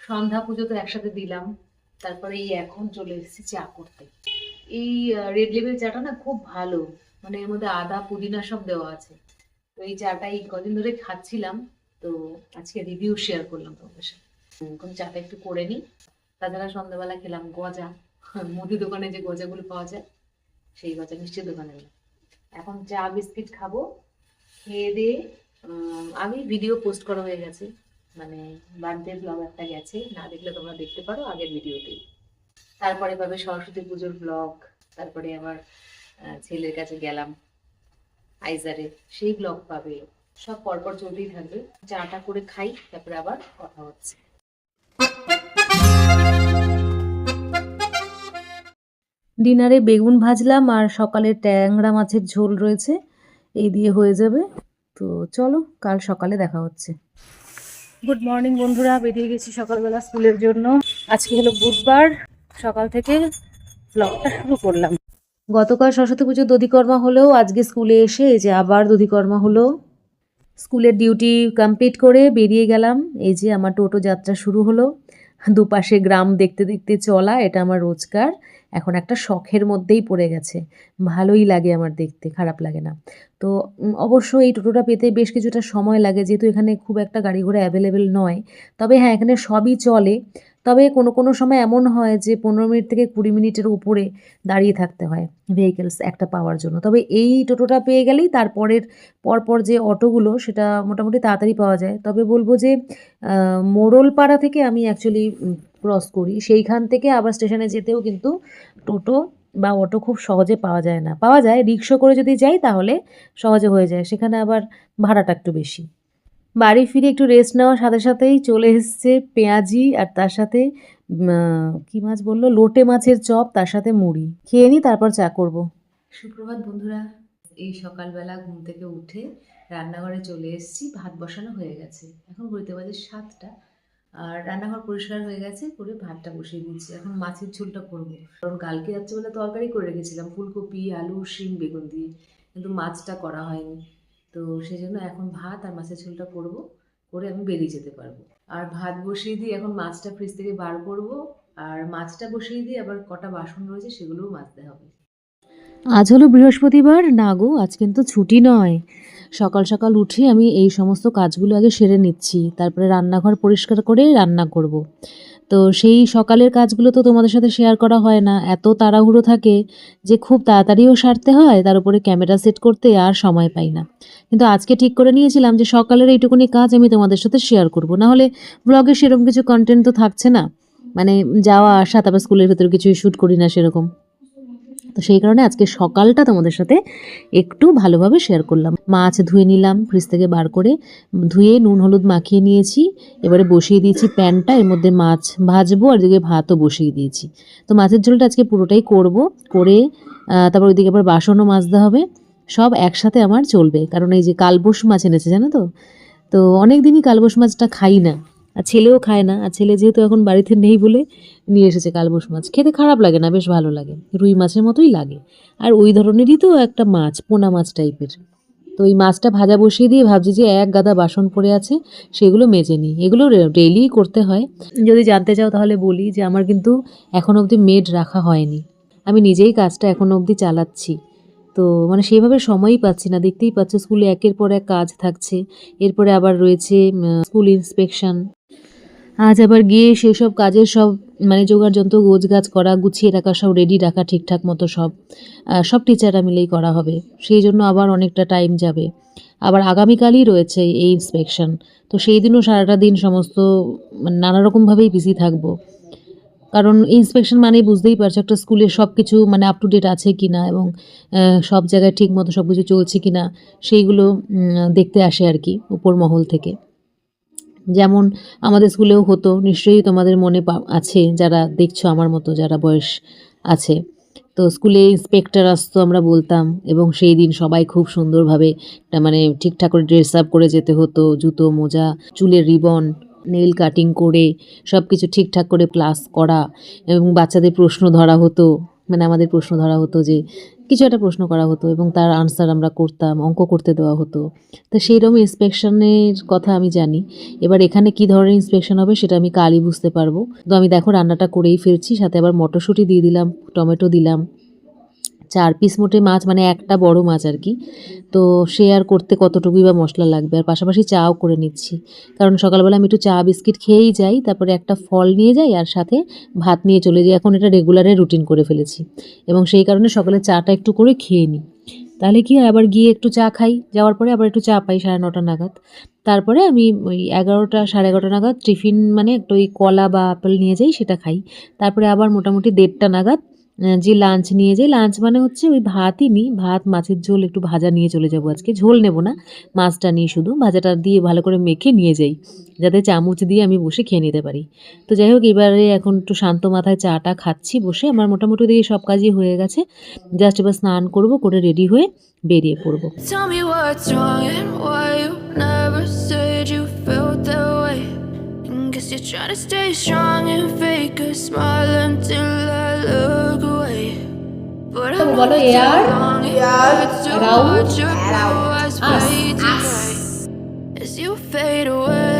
সন্ধ্যা পুজো তো একসাথে দিলাম। তারপরে এই এখন চলে এসেছি চা করতে। এই রেড লেবেল চাটা না খুব ভালো। মানে এর মধ্যে আদা, পুদিনা সব দেওয়া আছে। তো এই চাটা এই কদিন ধরে খাচ্ছিলাম। তো আজকে রিভিউ শেয়ার করলাম তোমাদের সাথে। এখন চাটা একটু করে নিই। তাছাড়া সন্ধ্যাবেলা খেলাম গজা। মুদি দোকানে যে গজাগুলো পাওয়া যায়, সেই গজা মিষ্টির দোকানে এখন চা, বিস্কিট খাব। খেয়ে দিয়ে আমি ভিডিও পোস্ট করা হয়ে গেছে। মানে বার্থডে ব্লগ একটা গেছে না দেখলে তোমরা দেখতে পারো আগের ভিডিওতেই। তারপরে পাবে সরস্বতী পুজোর ব্লগ তারপরে আহ, ছেলের কাছে গেলাম আইজারে সেই ব্লগ পাবে। সব পরপর চলতেই থাকবে। চাটা করে খাই তারপরে আবার কথা হচ্ছে। ডিনারে বেগুন ভাজলাম আর সকালে ট্যাংরা মাছের ঝোল রয়েছে এই দিয়ে হয়ে যাবে। তো চলো কাল সকালে দেখা হচ্ছে। গুড মর্নিং বন্ধুরা। বেরিয়ে গেছি সকালবেলা স্কুলের জন্য। আজকে হলো বুধবার। সকাল থেকে ব্লগটা শুরু করলাম। গতকাল সরস্বতী পুজোর দধিকর্মা হলেও আজকে স্কুলে এসে এই যে আবার দধিকর্মা হলো। স্কুলের ডিউটি কমপ্লিট করে বেরিয়ে গেলাম। এই যে আমার টোটো যাত্রা শুরু হলো। দুপাশে গ্রাম দেখতে দেখতে চলা, এটা আমার রোজগার এখন একটা শখের মধ্যেই পড়ে গেছে। ভালোই লাগে আমার দেখতে, খারাপ লাগে না। তো অবশ্য এই টোটোটা পেতে বেশ কিছুটা সময় লাগে, যেহেতু এখানে খুব একটা গাড়ি ঘোড়া অ্যাভেলেবেল নয়। তবে হ্যাঁ এখানে সবই চলে। তবে কোনো কোনো সময় এমন হয় যে পনেরো মিনিট থেকে কুড়ি মিনিটের উপরে দাঁড়িয়ে থাকতে হয় ভেহিকেলস একটা পাওয়ার জন্য। তবে এই টোটোটা পেয়ে গেলেই তারপরের পরপর যে অটোগুলো সেটা মোটামুটি তাড়াতাড়ি পাওয়া যায়। তবে বলব যে মোড়লপাড়া থেকে আমি অ্যাকচুয়ালি ক্রস করি। সেইখান থেকে আবার স্টেশনে যেতেও কিন্তু টোটো বা অটো খুব সহজে পাওয়া যায় না। পাওয়া যায়, রিক্সা করে যদি যাই তাহলে সহজে হয়ে যায়। সেখানে আবার ভাড়াটা একটু বেশি। বাড়ি ফিরে একটু রেস্ট নেওয়ার সাথে সাথেই চলে এসছে পেঁয়াজি আর তার সাথে কি মাছ বলল? লোটে মাছের চপ, তার সাথে মুড়ি। খেয়ে নিই তারপর চা করব। সুপ্রভাত বন্ধুরা, এই সকালবেলা ঘুম থেকে উঠে রান্নাঘরে চলে এসেছি, ভাত বসানো হয়ে গেছে। এখন ঘুরতে বাজে সাতটা, আর রান্নাঘর পরিষ্কার হয়ে গেছে, করে ভাতটা বসিয়ে দিচ্ছি। এখন মাছের ঝোলটা করব। কারণ কালকে রাত্রিবেলা তরকারি করে রেখেছিলাম, ফুলকপি, আলু, শিম, বেগুন দিয়ে। কিন্তু মাছটা করা হয়নি। তো সেই জন্য এখন ভাত আর মাছের ঝোলটা করব, করে আমি বেরিয়ে যেতে পারব। আর ভাত বসিয়ে দিয়ে এখন মাছটা ফ্রিজ থেকে বার করব, আর মাছটা বসিয়ে দিয়ে আবার কটা বাসন রয়েছে সেগুলোও মাজতে হবে। আজ হলো বৃহস্পতিবার, না গো, আজ কিন্তু ছুটি নয়। সকাল সকাল উঠে আমি এই সমস্ত কাজগুলো আগে সেরে নিচ্ছি, তারপরে রান্নাঘর পরিষ্কার করে রান্না করব। তো সেই সকালের কাজগুলো তো তোমাদের সাথে শেয়ার করা হয় না। এত তাড়াহুড়ো থাকে যে খুব তাড়াতাড়িও সারতে হয়, তার উপরে ক্যামেরা সেট করতে আর সময় পাই না। কিন্তু আজকে ঠিক করে নিয়েছিলাম যে সকালের এইটুকুনি কাজ আমি তোমাদের সাথে শেয়ার করব। না হলে ব্লগে সেরকম কিছু কন্টেন্ট তো থাকছে না। মানে যাওয়া, আসা, তারপর স্কুলের ভেতরে কিছুই শ্যুট করি না সেরকম। তো সেই কারণে আজকে সকালটা তোমাদের সাথে একটু ভালোভাবে শেয়ার করলাম। মাছ ধুয়ে নিলাম ফ্রিজ থেকে বার করে, ধুয়ে নুন, হলুদ মাখিয়ে নিয়েছি। এবারে বসিয়ে দিয়েছি প্যানটা, এর মধ্যে মাছ ভাজবো, আর এদিকে ভাতও বসিয়ে দিয়েছি। তো মাছের ঝোলটা আজকে পুরোটাই করব, করে তারপর ওইদিকে আবার বাসনও মাজতে হবে। সব একসাথে আমার চলবে, কারণ এই যে কালবোস মাছ এনেছে, জানো তো? তো অনেক দিনই কালবোস মাছটা খাই না। আর ছেলেও খায় না, আর ছেলে যেহেতু এখন বাড়িতে নেই বলে নিয়ে এসেছে কালবোস মাছ। খেতে খারাপ লাগে না, বেশ ভালো লাগে। রুই মাছের মতোই লাগে। আর ওই ধরনেরই তো একটা মাছ, পোনা মাছ টাইপের। তো এই মাছটা ভাজা বসিয়ে দিয়ে ভাবছি যে এক গাদা বাসন পড়ে আছে, সেগুলো মেজে নিই। এগুলো ডেইলি করতে হয়। যদি জানতে চাও তাহলে বলি যে আমার কিন্তু এখন অবধি মেড রাখা হয়নি। আমি নিজেই কাজটা এখনও অবধি চালাচ্ছি। তো মানে সেইভাবে সময়ই পাচ্ছি না। দেখতেই পাচ্ছ স্কুলে একের পর এক কাজ থাকছে। এরপরে আবার রয়েছে স্কুল ইন্সপেকশন। আজ আবার গিয়ে সেসব কাজের সব মানে জোগাড় যন্ত্র গোছ গাছ করা, গুছিয়ে রাখা, সব রেডি রাখা, ঠিকঠাক মতো সব সব টিচাররা মিলেই করা হবে। সেই জন্য আবার অনেকটা টাইম যাবে। আবার আগামীকালই রয়েছে এই ইন্সপেকশন তো সেই দিনও সারাটা দিন সমস্ত মানে নানা রকমভাবেই বিজি থাকব। কারণ ইন্সপেকশন মানেই বুঝতেই পারছ একটা স্কুলে সব কিছু মানে আপ টু ডেট আছে কি না এবং সব জায়গায় ঠিক মতো সব কিছু চলছে কি না সেইগুলো দেখতে আসে আর কি উপর মহল থেকে। যেমন আমাদের স্কুলেও হতো, নিশ্চয়ই তোমাদের মনে আছে যারা দেখছ আমার মতো, যারা বয়স আছে। তো স্কুলে ইন্সপেক্টর আসতো আমরা বলতাম এবং সেই দিন সবাই খুব সুন্দরভাবে মানে ঠিকঠাক করে ড্রেস আপ করে যেতে হতো, জুতো, মোজা, চুলের রিবন নেল কাটিং করে সব কিছু ঠিকঠাক করে ক্লাস করা এবং বাচ্চাদের প্রশ্ন ধরা হতো মানে আমাদের প্রশ্ন ধরা হতো যে, কিছু একটা প্রশ্ন করা হতো এবং তার আনসার আমরা করতাম, অঙ্ক করতে দেওয়া হতো। তো সেই রকম ইন্সপেকশনের কথা আমি জানি। এবার এখানে কি ধরনের ইন্সপেকশন হবে সেটা আমি কালই বুঝতে পারব। তো আমি দেখো রান্নাটা করেই ফেলছি, সাথে আবার মটরশুঁটি দিয়ে দিলাম, টমেটো দিলাম। চার পিস মোটে মাছ মানে একটা বড় মাছ আর কি। তো সে আর করতে কতটুকুই বা মশলা লাগবে? আর পাশাপাশি চাও করে নিচ্ছি। কারণ সকালবেলা আমি একটু চা বিস্কিট খেয়েই যাই, তারপরে একটা ফল নিয়ে যাই, আর সাথে ভাত নিয়ে চলে যাই। এখন এটা রেগুলারে রুটিন করে ফেলেছি। এবং সেই কারণে সকালে চাটা একটু করে খেয়ে নিই। তাহলে কি হয়? আবার গিয়ে একটু চা খাই। যাওয়ার পরে আবার একটু চা পাই সাড়ে নটা নাগাদ। তারপরে আমি ওই এগারোটা, সাড়ে এগারোটা নাগাদ টিফিন মানে একটু ওই কলা বা আপেল নিয়ে যাই, সেটা খাই। তারপরে আবার মোটামুটি দেড়টা নাগাদ যে লাঞ্চ নিয়ে যাই লাঞ্চ মানে হচ্ছে ওই ভাতই নিই ভাত, মাছের ঝোল একটু ভাজা নিয়ে চলে যাব আজকে। ঝোল নেব না, মাছটা নিয়ে শুধু, ভাজাটা দিয়ে ভালো করে মেখে নিয়ে যাই, যাতে চামচ দিয়ে আমি বসে খেয়ে নিতে পারি। তো যাই হোক, এবারে এখন একটু শান্ত মাথায় চাটা খাচ্ছি বসে, আমার মোটামুটি দিয়ে সব কাজই হয়ে গেছে। জাস্ট এবার স্নান করব, করে রেডি হয়ে বেরিয়ে পড়ব। You're trying to stay strong and fake a smile until I look away. But I'm gonna yard, yard, around, around, us, us. As you fade away.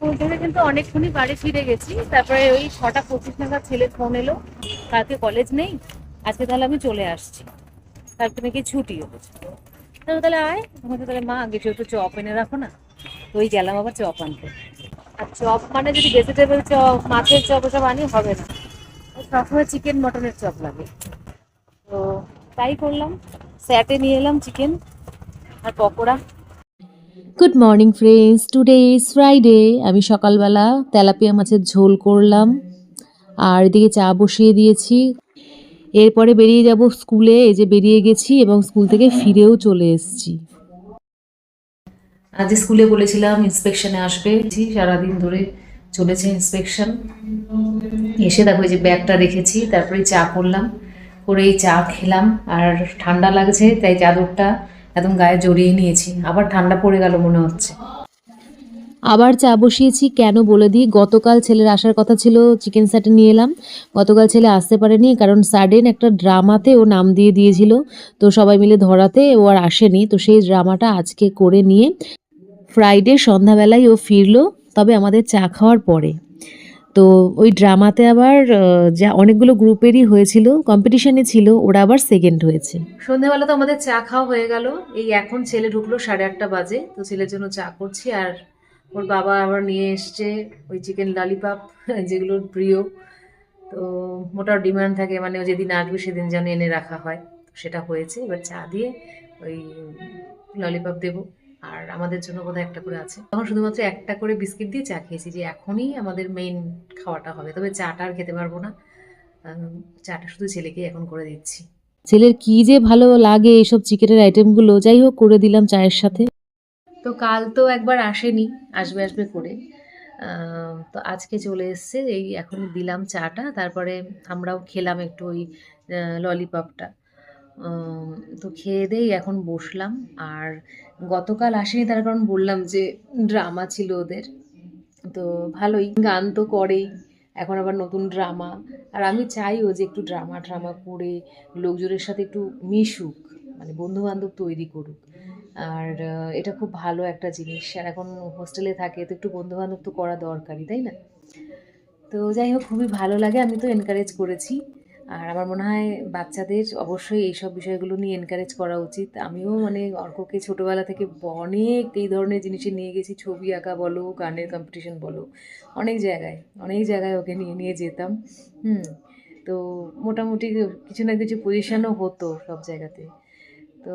school থেকে কিন্তু অনেকক্ষণই বাড়ি ফিরে গেছি। তারপরে ওই ছটা পঁচিশ নাগাদ ছেলে ফোন এলো, কালকে কলেজ নেই, আজকে তাহলে আমি চলে আসছি। তার কালকে নাকি ছুটি হচ্ছে। তাহলে আয় তোমাকে তাহলে মা, আগে একটু চপ এনে রাখো না, তো ওই গেলাম আবার চপ আনতে। আর চপ মানে যদি ভেজিটেবল চপ, মাছের চপ ওসব আনি হবে না। সবসময় চিকেন মটনের চপ লাগে। তো তাই করলাম স্যাটে নিয়ে এলাম chicken R pakora. Good morning friends today is Friday আমি সকালবেলা তেলাপিয়া মাছের ঝোল করলাম। আর এদিকে চা বসিয়ে দিয়েছি। এরপরে বেরিয়ে যাব স্কুলে। এই যে বেরিয়ে গেছি এবং স্কুল থেকে ফিরেও চলে এসেছি। আজ স্কুলে বলেছিলাম ইন্সপেকশনে আসবে। সারাদিন ধরে চলেছে ইন্সপেকশন। এসে দেখো যে ব্যাগটা রেখেছি, তারপরে চা করলাম। করে চা খেলাম। আর ঠান্ডা লাগছে, তাই চাদরটা একদম গায়ে জড়িয়ে নিয়েছি। আবার ঠান্ডা পড়ে গেল মনে হচ্ছে। আবার চা বসিয়েছি, কেন বলে দিই? গতকাল ছেলের আসার কথা ছিল চিকেন স্যাটে নিয়ে এলাম। গতকাল ছেলে আসতে পারেনি, কারণ সাডেন একটা ড্রামাতে ও নাম দিয়ে দিয়েছিল। তো সবাই মিলে ধরাতে ও আর আসেনি, তো সেই ড্রামাটা আজকে করে নিয়ে ফ্রাইডে সন্ধ্যাবেলায় ও ফিরলো, তবে আমাদের চা খাওয়ার পরে। তো ওই ড্রামাতে আবার যা অনেকগুলো গ্রুপেরই হয়েছিল কম্পিটিশনে ছিল, ওরা আবার সেকেন্ড হয়েছে। সন্ধ্যেবেলা তো আমাদের চা খাওয়া হয়ে গেল। এই এখন ছেলে ঢুকলো সাড়ে আটটা বাজে, তো ছেলের জন্য চা করছি। আর ওর বাবা আবার নিয়ে এসছে ওই চিকেন ললিপপ যেগুলোর প্রিয়। তো মোটা ডিমান্ড থাকে মানে ও যেদিন আসবে সেদিন যেন এনে রাখা হয়। সেটা হয়েছে, এবার চা দিয়ে ওই ললিপপ দেবো। আর আমাদের জন্য বোধহয় একটা করে আছে। তখন শুধুমাত্র একটা করে বিস্কিট দিয়ে চা খেয়েছি যে এখনই আমাদের মেইন খাওয়াটা হবে। তবে চাটা আর খেতে পারব না। চাটা শুধু ছেলেকেই এখন করে দিচ্ছি। ছেলের কি যে ভালো লাগে এইসব চিকেনের আইটেমগুলো? যাই হোক করে দিলাম চায়ের সাথে। তো কাল তো একবার আসেনি আসবে আসবে করে। তো আজকে চলে এসছে এই এখন দিলাম চাটা। তারপরে আমরাও খেলাম একটু ওই ললিপপটা তো খেয়ে দেই এখন বসলাম। আর গতকাল আসেনি তার কারণ বললাম যে ড্রামা ছিল ওদের। তো ভালোই, গান তো করেই। এখন আবার নতুন ড্রামা। আর আমি চাইও যে একটু ড্রামা ড্রামা করে লোকজনের সাথে একটু মিশুক মানে বন্ধু বান্ধব তৈরি করুক। আর এটা খুব ভালো একটা জিনিস। আর এখন হোস্টেলে থাকে তো একটু বন্ধু বান্ধব তো করা দরকারই, তাই না? তো যাই হোক, খুবই ভালো লাগে। আমি তো এনকারেজ করেছি। আর আমার মনে হয় বাচ্চাদের অবশ্যই এইসব বিষয়গুলো নিয়ে এনকারেজ করা উচিত। আমিও মানে অর্ককে ছোটোবেলা থেকে অনেক এই ধরনের জিনিসে নিয়ে গেছি। ছবি আঁকা বলো, গানের কম্পিটিশন বলো, অনেক জায়গায় অনেক জায়গায় ওকে নিয়ে নিয়ে যেতাম। হুম, তো মোটামুটি কিছু না কিছু পজিশানও হতো সব জায়গাতে। তো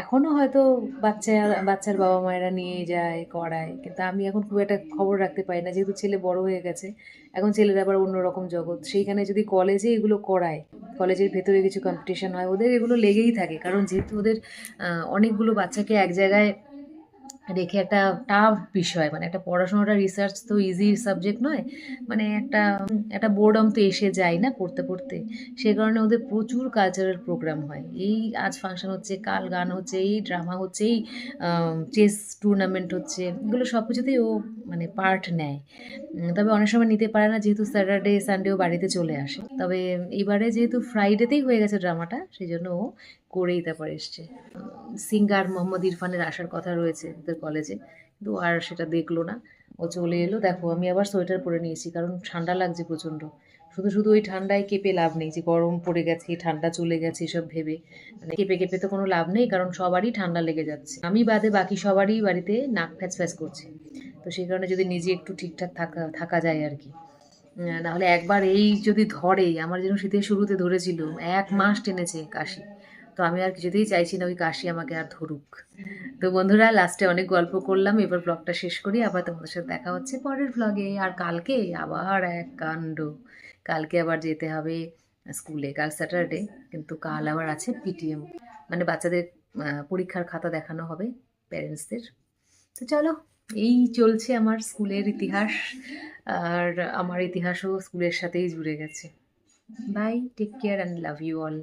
এখনও হয়তো বাচ্চা বাচ্চার বাবা মায়েরা নিয়ে যায়, করায়। কিন্তু আমি এখন খুব একটা খবর রাখতে পারি না। যেহেতু ছেলে বড় হয়ে গেছে, এখন ছেলেরা আবার অন্যরকম জগৎ। সেইখানে যদি কলেজে এগুলো করায় কলেজের ভেতরে কিছু কম্পিটিশন হয়, ওদের এগুলো লেগেই থাকে। কারণ যেহেতু ওদের অনেকগুলো বাচ্চাকে এক জায়গায় রেখে একটা টাফ বিষয় মানে একটা পড়াশোনাটা রিসার্চ তো ইজি সাবজেক্ট নয় মানে একটা একটা বোর্ডম তো এসে যায় না পড়তে পড়তে। সে কারণে ওদের প্রচুর কালচারাল প্রোগ্রাম হয়। এই আজ ফাংশন হচ্ছে, কাল গান হচ্ছে, এই ড্রামা হচ্ছে, এই চেস টুর্নামেন্ট হচ্ছে, এগুলো সব কিছুতেই ও মানে পার্ট নেয়। তবে অনেক সময় নিতে পারে না যেহেতু স্যাটারডে সানডেও বাড়িতে চলে আসে। তবে এবারে যেহেতু ফ্রাইডেতেই হয়ে গেছে ড্রামাটা সেই জন্য ও করেই তারপর এসছে। সিঙ্গার মোহাম্মদ ইরফানের আসার কথা রয়েছে ওদের কলেজে কিন্তু আর সেটা দেখল না। ও চলে এলো, দেখো, আমি আবার সোয়েটার পরে নিয়েছি, কারণ ঠান্ডা লাগছে প্রচণ্ড। শুধু শুধু ওই ঠান্ডায় কেঁপে লাভ নেই, যে গরম পড়ে গেছে, ঠান্ডা চলে গেছে, এসব ভেবে। মানে কেঁপে কেঁপে তো কোনো লাভ নেই, কারণ সবারই ঠান্ডা লেগে যাচ্ছে। আমি বাদে বাকি সবারই বাড়িতে নাক ফ্যাচ ফ্যাচ করছে। তো সেই কারণে যদি নিজে একটু ঠিকঠাক থাকা থাকা যায় আর কি। নাহলে একবার এই যদি ধরে, আমার যেন শীতের শুরুতে ধরেছিল, এক মাস টেনেছে কাশি। তো আমি আর কিছুতেই চাইছি না ওই কাশি আমাকে আর ধরুক। তো বন্ধুরা, লাস্টে অনেক গল্প করলাম, এবার ব্লগটা শেষ করি, আবার তোমাদের সাথে দেখা হচ্ছে পরের ব্লগে আর কালকে আবার এক কাণ্ড। কালকে আবার যেতে হবে স্কুলে, কাল স্যাটারডে, কিন্তু কাল আবার আছে পিটিএম মানে বাচ্চাদের পরীক্ষার খাতা দেখানো হবে প্যারেন্টসদের তো চলো এই চলছে আমার স্কুলের ইতিহাস, আর আমার ইতিহাসও স্কুলের সাথেই জুড়ে গেছে। Bye take care and love you all